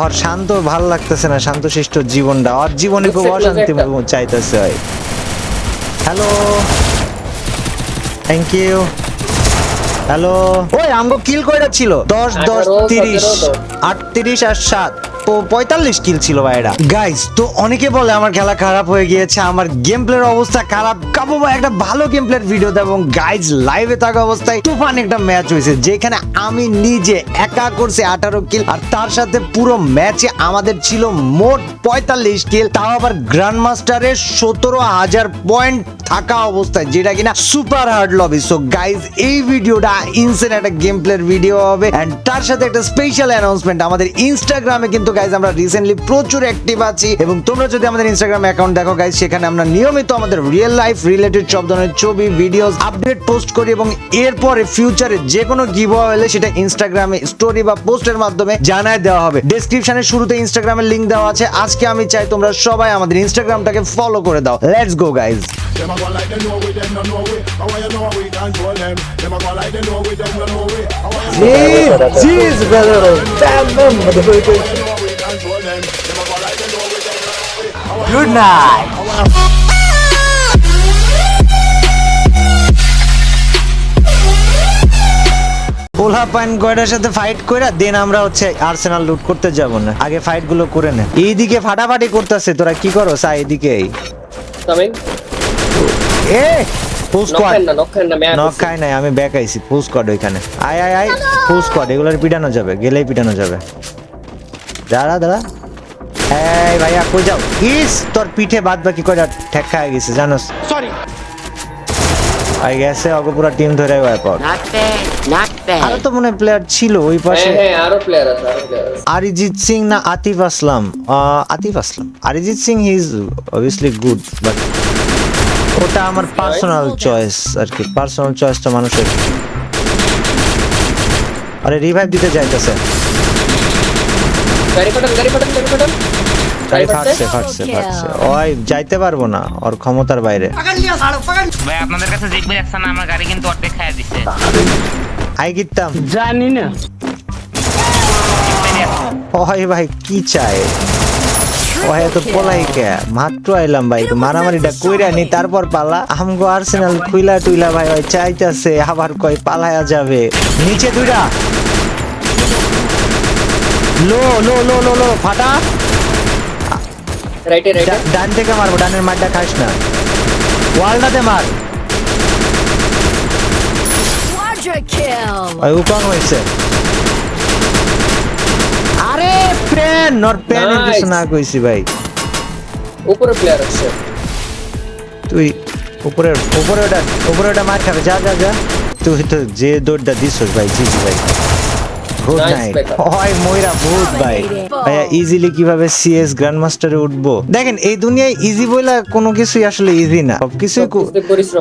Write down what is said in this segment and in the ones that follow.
ওর শান্ত ভালো লাগতেছে না শান্ত শিষ্ট জীবনটা। আর জীবনে খুব অশান্তি চাইতেছে ভাই হ্যালো থ্যাংক ইউ হ্যালো ওই আমগো কিল কয়টা ছিল? দশ দশ তিরিশ। আটত্রিশ আর সাত। তো পঁয়তাল্লিশ কিল ছিল ভাইরা গাইস তো অনেকে বলে আমার খেলা খারাপ হয়ে গিয়েছে, আমার গেম প্লের অবস্থা খারাপ। কাবু ভাই, একটা ভালো গেম প্লের ভিডিও দেব এবং গাইজ লাইভে থাকা অবস্থায় তুফান একটা ম্যাচ হয়েছে, যেখানে আমি নিজে একা করছি আঠারো কিল আর তার সাথে পুরো ম্যাচে আমাদের ছিল মোট পঁয়তাল্লিশ কিল তাও আবার গ্র্যান্ড মাস্টারের সতেরো হাজার পয়েন্ট থাকা অবস্থায়, যেটা কিনা super hard lobby so guys এই ভিডিওটা ইনসেন একটা গেম প্লের ভিডিও হবে এন্ড তার সাথে একটা স্পেশাল অ্যানাউন্সমেন্ট আমাদের ইনস্টাগ্রামে কিন্তু গাইজ আমরা রিসেন্টলি প্রচুর অ্যাক্টিভ আছি এবং তোমরা যদি আমাদের ইনস্টাগ্রাম অ্যাকাউন্ট দেখো গাইজ সেখানে আমরা নিয়মিত আমাদের রিয়েল লাইফ রিলেটেড সব ধরনের ছবি ভিডিওস আপডেট পোস্ট করি এবং এরপরে ফিউচারে যে কোনো গিভ হলে সেটা ইনস্টাগ্রামে স্টোরি বা পোস্টের মাধ্যমে জানায় দেওয়া হবে। ডেসক্রিপশনের শুরুতে ইনস্টাগ্রামের লিংক দেওয়া আছে। আজকে আমি চাই তোমরা সবাই আমাদের ইনস্টাগ্রামটাকে ফলো করে দাও। Let's go guys Them a go like they know we, them no know we. You know we control them? Them a go like they know we, them no know we. You know we they know we, them no good night পোলা পাইন গয়ডার সাথে fight কইরা দেন আমরা হচ্ছে Arsenal লুট করতে যাব না। আগে ফাইটগুলো করে নে। এইদিকে ফাটাফাটি করতেছে তোরা কি করো? সা এইদিকে coming a full squad knock খাই নাই আমি ব্যাক আইছি ফুল স্কোয়াড ওইখানে। আয় আয় আয় ফুল স্কোয়াড এগুলোর পিটানো যাবে গেলেই পিটানো যাবে। দাঁড়া দাঁড়া। এই ভাইয়া কই যাও? ইস তোর পিঠে বাদ বাকি কয়টা ঠেক খায় গেছে জানোস? Sorry. আই গেছে অগো পুরো টিম ধরে. আরও তো মনে প্লেয়ার ছিল ওই পাশে। হ্যাঁ হ্যাঁ আরও প্লেয়ার আছে আরও প্লেয়ার আছে। অরিজিৎ সিং না আতিফ আসলাম? আহ, Atif Aslam. Arijit Singh he is obviously good but ওটা আমার পার্সোনাল চয়েস আর কি পার্সোনাল চয়েসটা মানুষের। আরে রিভাইভ দিতে যাইতেছে। ফাটছে ফাটছে ফাটছে ওই যাইতে পারব না ওর ক্ষমতার বাইরে। ভাই আপনাদের কাছে দেখবে না আমার গাড়ি কিন্তু অর্ধেক খাইয়া দিছে। আই কিতাম জানি না। ওই ভাই কি চায় ওই এত পলাই কে? মাত্র আইলাম ভাই মারামারিটা কইরা নি তারপর পালা। আমগো আর্সেনাল কুইলা টুইলা ভাই ওই চাইতাছে আবার কই পালায়া যাবে। নিচে দুইটা লো লো লো লো লো ফাটা। রাইটে রাইটে ডান থেকে মারবো ডানের মারটা খাস না। ওয়ালটাতে মার. ওই উপং হইছে আরে প্যান! নর Nice. কিছু না কইছি ভাই। উপরে প্লেয়ার আছে। তুই উপরে উপরে ওটা উপরে ওটা মার খাবে। যা যা যা। তুই তো যে দৌড়টা দিছস ভাই জি জি ভাই। গুড নাইট হয় ময়রা ভূত ভাই। ভাইয়া ইজিলি কীভাবে সিএস গ্র্যান্ড মাস্টারে উঠবো? দেখেন এই দুনিয়ায় ইজি বইলা কোনো কিছুই আসলে ইজি না। সবকিছুই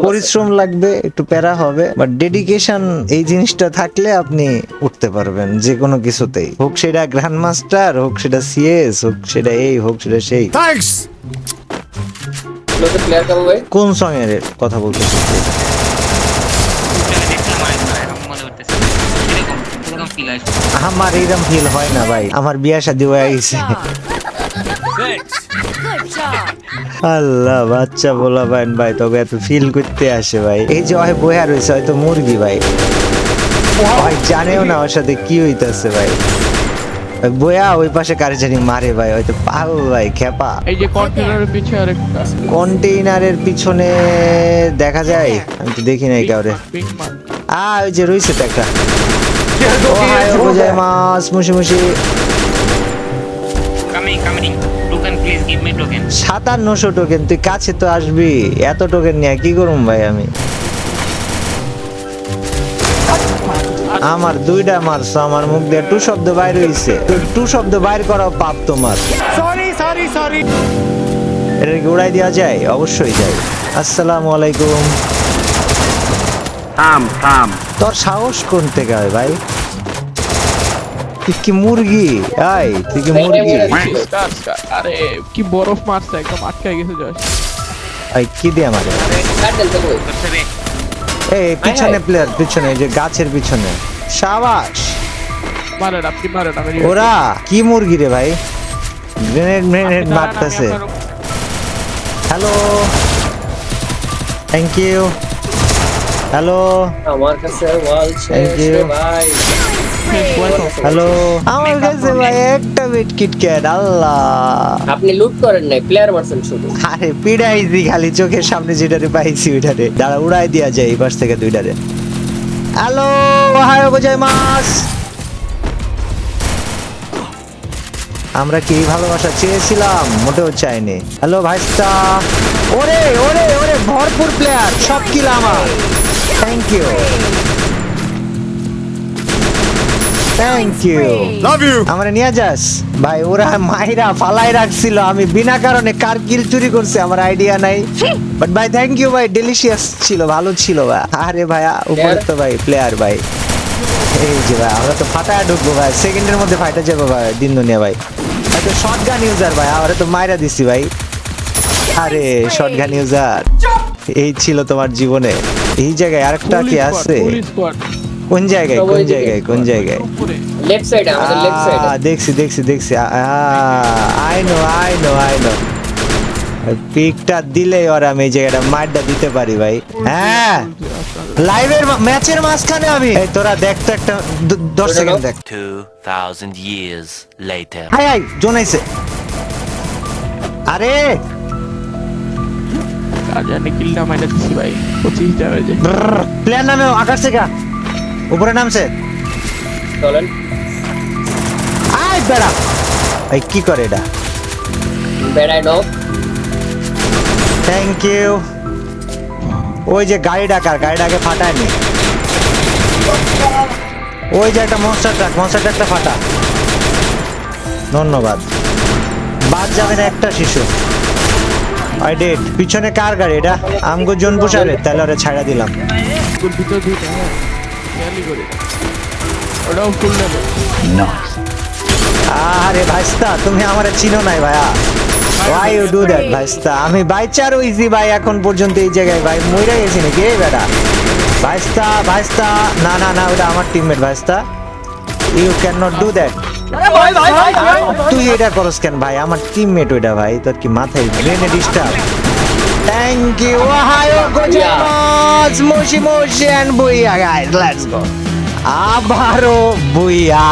পরিশ্রম লাগবে একটু প্যারা হবে। বাট ডেডিকেশন এই জিনিসটা থাকলে আপনি উঠতে পারবেন যে কোনো কিছুতেই। হোক সেটা গ্র্যান্ড মাস্টার হোক সেটা সিএস হোক সেটা এই হোক সেটা সেই। লোকে প্লেয়ার কাবু ভাই? কোন সং এর কথা বলতেছিস তুই? চলে দেখলাম আর এরকম মনে হচ্ছে এরকম এরকম ফিল আসছে আমার এইরকম ফিল হয় না ভাই। আমার বিয়া শাদী হয়ে গেছে। আল্লাহ বাচ্চা বলা ভাই ভাই তবে এত ফিল করতে আসে ভাই। এই যে ওই বইয়া রয়েছে হয়তো মুরগি ভাই। ভাই জানেও না ওর সাথে কি হইতাছে ভাই। বইয়া ওই পাশে কারে জানি মারে ভাই হয়তো পাগল ভাই খেপা। এই যে কন্টেনারের পিছে আরেকটা। কন্টেইনারের পিছনে দেখা যায়? আমি তো দেখি নাই কাউরে। আ ওই যে রইছে তো একটা। ও হায় ও যায় মাস মুশি মুশি coming coming token please give me token সাতান্নশো টোকেন তুই কাছে তো আসবি। এত টোকেন নিয়ে কি করুম ভাই আমি? আমার দুইটা মারছো আমার মুখ দিয়ে টু শব্দ বাইর হইছে। টু শব্দ বাইর করা পাপ তোমার। সরি সরি সরি এটা কি উড়াই দেওয়া যায়? অবশ্যই যায়। আসসালামু আলাইকুম। থাম থাম। তোর সাহস কোন থেকে হয় ভাই? তুই কি মুরগি? আই তুই কি মুরগি? আরে কি বরফ মারছে একদম আটকে গেছে জশ আই কি দিয়ে আমারে কাট দেন তো ভাই করছে রে এই পিছনে প্লেয়ার পিছনে যে গাছের পিছনে। সাবাস! মারেন আপনি মারেন আমি ওরা কি মুরগি রে ভাই? গ্রেনেড গ্রেনেড মারতেছে। হ্যালো থ্যাংক ইউ হ্যালো আমার কাছে ওয়াল ভাই হ্যালো আমার কাছে ভাই একটা বিটকিট ক্যাট আল্লাহ। আপনি লুট করেন নাই প্লেয়ার মারছেন শুধু। আরে পিড়াইছি খালি চোখের সামনে যেটারে পাইছি ওইটারে। দাঁড়া উড়াই দিয়া যায় এই পাশ থেকে দুইটারে। হ্যালো হায় আমরা কি ভালোবাসা চেয়েছিলাম? মোটেও চাইনি। হ্যালো ভাইস্তা। ওরে ওরে ওরে ভরপুর প্লেয়ার সব কিল আমার। Thank you thank you Love you. আমরা নিয়ে যাস। ভাই ওরা মাইরা ফালাই রাখছিল। আমি বিনা কারণে কার কিল চুরি করছে আমার আইডিয়া নাই। বাট ভাই থ্যাংক ইউ ভাই ডেলিশিয়াস ছিল ভালো ছিল ভাই। আরে ভাইয়া উপরে তো ভাই প্লেয়ার ভাই। এই যে ভাই আমরা তো ফাটায় ঢুকবো ভাই। সেকেন্ডের মধ্যে ফাইটা যাব ভাই দিন দুনিয়া ভাই। ভাই তো শর্ট গান ইউজার ভাই আমরা তো মাইরা দিছি ভাই। আরে শর্ট গান ইউজার এই ছিল তোমার জীবনে। এই জায়গায় আরেকটা কি আছে? কোন জায়গায় কোন জায়গায় কোন জায়গায়? লেফট সাইডে আমাদের লেফট সাইডে দেখছি দেখছি দেখছি। I know I know I know. পিকটা দিলেই ওরা আমি এই জায়গাটা মারটা দিতে পারি ভাই। হ্যাঁ। লাইভের ম্যাচের মাঝখানে আমি। এই তোরা দেখ তো একটা দ- দশ ওটা সেকেন্ড নাও। দেখ। 2,000 years later. হাই হাই জোনাইছে। আর! জানি কিলটা মাইনে দিচ্ছি ভাই। পঁচিশটা হয়েছে প্লেয়ার নামে আকাশ থেকে। উপরে নামছে। চলেন। আয় বেড়া। এই কি করে এটা? বেড়ায় নক থ্যাংক ইউ ওই যে গাড়ি ডাকার গাড়ি ডাকে ফাটায়নি ওই যে একটা মনস্টার ট্রাক মনস্টার ট্রাকটা ফাটা। ধন্যবাদ। বাদ যাবে না একটা শিশু। আই ডেড পিছনে কার গাড়ি? এটা আমগো জন পুষারে। তাহলে ওরে ছাড়া দিলাম আরে ভাইস্তা তুমি আমারে চিনো নাই ভাইয়া। ওয়াই ইউ ডু দ্যাট ভাইস্তা? আমি বাইচার হইছি ভাই এখন পর্যন্ত এই জায়গায় ভাই। মইরা গেছি নাকি? এই বেটা। ভাইস্তা ভাইস্তা। না না না ওটা আমার teammate ভাইস্তা। You can not do that তুই এটা করস কেন ভাই? আমার টিমমেট ওইটা ভাই তোর কি মাথায় ব্রেনে ডিস্টার্ব থ্যাংক ইউ ওহাইও গোজামাস মুশি মুশি and booyah guys let's go আবারও বুইয়া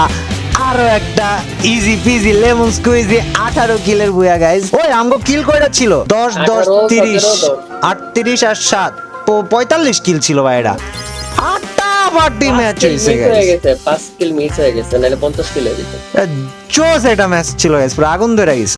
আরও একটা ইজি পিজি লেমন স্কুইজি আঠারো কিলের বুয়া গাইজ ওই আমগো কিল কয়টা ছিল? দশ দশ 18, তিরিশ আটত্রিশ আর সাত। পঁয়তাল্লিশ কিল ছিল ভাই এটা। পার্টি ম্যাচ হয়েছে হয়ে গেছে 5 কিল মিস হয়ে গেছে নাহলে পঞ্চাশ কিল হয়ে যেত। জোস এটা ম্যাচ ছিল গাইস পুরো আগুন ধরে গেছে।